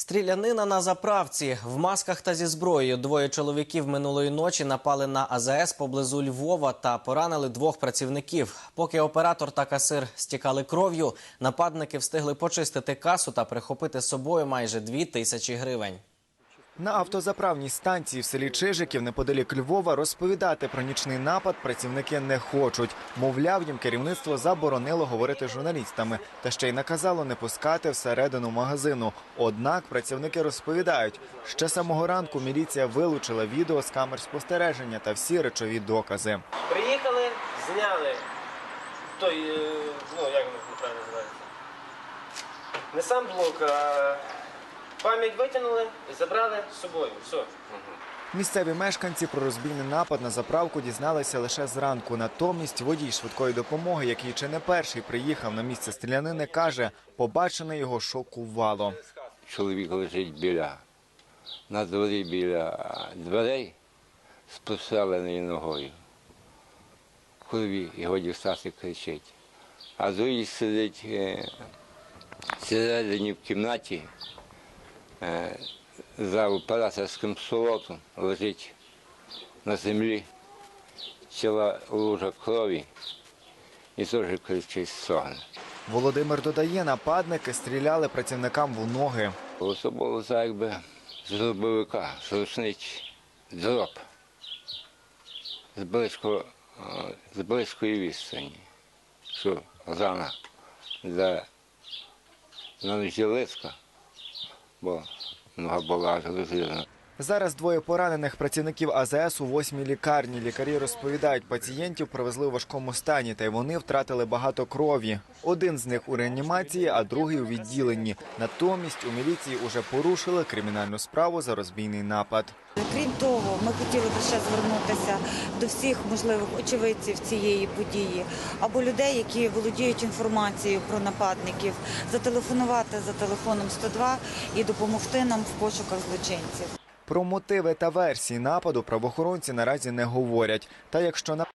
Стрілянина на заправці в масках та зі зброєю. Двоє чоловіків минулої ночі напали на АЗС поблизу Львова та поранили двох працівників. Поки оператор та касир стікали кров'ю, нападники встигли почистити касу та прихопити з собою майже дві тисячі гривень. На автозаправній станції в селі Чижиків неподалік Львова розповідати про нічний напад працівники не хочуть. Мовляв, їм керівництво заборонило говорити з журналістами та ще й наказало не пускати всередину магазину. Однак працівники розповідають, ще самого ранку міліція вилучила відео з камер спостереження та всі речові докази. Приїхали, зняли той, е, ну як воно правильно називається? Не сам блок, а пам'ять витягнули і забрали з собою. Все. Місцеві мешканці про розбійний напад на заправку дізналися лише зранку. Натомість водій швидкої допомоги, який чи не перший приїхав на місце стрілянини, каже, побачене його шокувало. чоловік лежить біля на дворі біля дверей з простреленою ногою. В крові його дістати кричить. А другий сидить е, всередині в кімнаті за операторським столотом, лежить на землі, ціла лужа крові і теж кричить стогне. Володимир додає, нападники стріляли працівникам в ноги. Це було так, якби з дробовика, зручний дроб. З, близько, е, з близької відстані. Що рана для на Bom, não vai bolar a né? Зараз двоє поранених працівників АЗС у восьмій лікарні. Лікарі розповідають, пацієнтів привезли у важкому стані, та й вони втратили багато крові. Один з них у реанімації, а другий у відділенні. Натомість у міліції уже порушили кримінальну справу за розбійний напад. Крім того, ми хотіли би ще звернутися до всіх можливих очевидців цієї події або людей, які володіють інформацією про нападників, зателефонувати за телефоном 102 і допомогти нам в пошуках злочинців. Про мотиви та версії нападу правоохоронці наразі не говорять. Та якщо на